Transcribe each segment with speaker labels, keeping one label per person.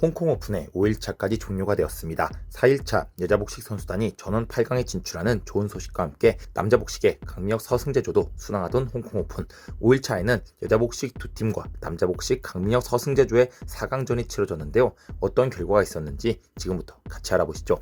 Speaker 1: 홍콩 오픈의 5일차까지 종료가 되었습니다. 4일차 여자 복식 선수단이 전원 8강에 진출하는 좋은 소식과 함께 남자 복식의 강민혁 서승재조도 순항하던 홍콩 오픈 5일차에는 여자 복식 두 팀과 남자 복식 강민혁 서승재조의 4강전이 치러졌는데요. 어떤 결과가 있었는지 지금부터 같이 알아보시죠.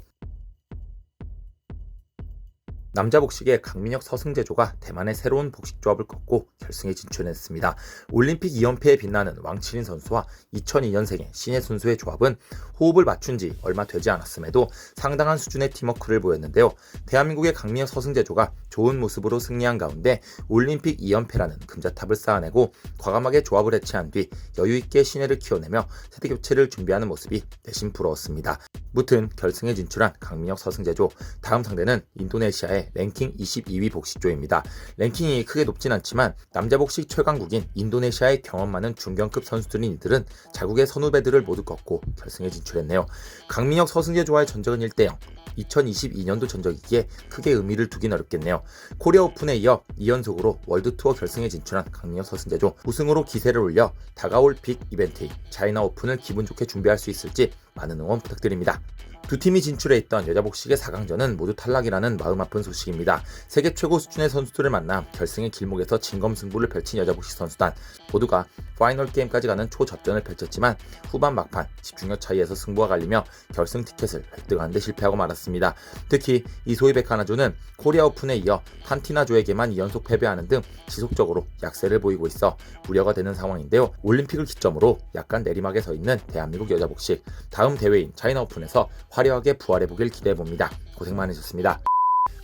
Speaker 1: 남자 복식의 강민혁 서승재조가 대만의 새로운 복식 조합을 꺾고 결승에 진출했습니다. 올림픽 2연패에 빛나는 왕치린 선수와 2002년생의 신예 선수의 조합은 호흡을 맞춘 지 얼마 되지 않았음에도 상당한 수준의 팀워크를 보였는데요. 대한민국의 강민혁 서승재조가 좋은 모습으로 승리한 가운데 올림픽 2연패라는 금자탑을 쌓아내고 과감하게 조합을 해체한 뒤 여유있게 신예를 키워내며 세대 교체를 준비하는 모습이 내심 부러웠습니다. 무튼 결승에 진출한 강민혁 서승재조 다음 상대는 인도네시아의 랭킹 22위 복식조입니다. 랭킹이 크게 높진 않지만 남자 복식 최강국인 인도네시아의 경험 많은 중견급 선수들인 이들은 자국의 선후배들을 모두 꺾고 결승에 진출했네요. 강민혁 서승재 조와의 전적은 1대0 2022년도 전적이기에 크게 의미를 두긴 어렵겠네요. 코리아 오픈에 이어 2연속으로 월드투어 결승에 진출한 강민혁 서승재조 우승으로 기세를 올려 다가올 빅 이벤트인 차이나 오픈을 기분 좋게 준비할 수 있을지 많은 응원 부탁드립니다. 두 팀이 진출해 있던 여자 복식의 4강전은 모두 탈락이라는 마음 아픈 소식입니다. 세계 최고 수준의 선수들을 만나 결승의 길목에서 진검승부를 펼친 여자 복식 선수단 모두가 파이널 게임까지 가는 초접전을 펼쳤지만 후반 막판 집중력 차이에서 승부가 갈리며 결승 티켓을 획득하는 데 실패하고 말았습니다. 특히 이소희 백하나조는 코리아 오픈에 이어 판티나조에게만 2연속 패배하는 등 지속적으로 약세를 보이고 있어 우려가 되는 상황인데요. 올림픽을 기점으로 약간 내리막에 서 있는 대한민국 여자 복식 다음 대회인 차이나 오픈에서 화려하게 부활해보길 기대해봅니다. 고생 많으셨습니다.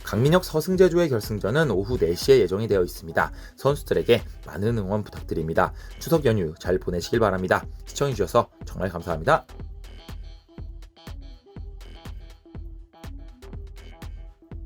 Speaker 1: 강민혁 서승재조의 결승전은 오후 4시에 예정이 되어 있습니다. 선수들에게 많은 응원 부탁드립니다. 추석 연휴 잘 보내시길 바랍니다. 시청해주셔서 정말 감사합니다.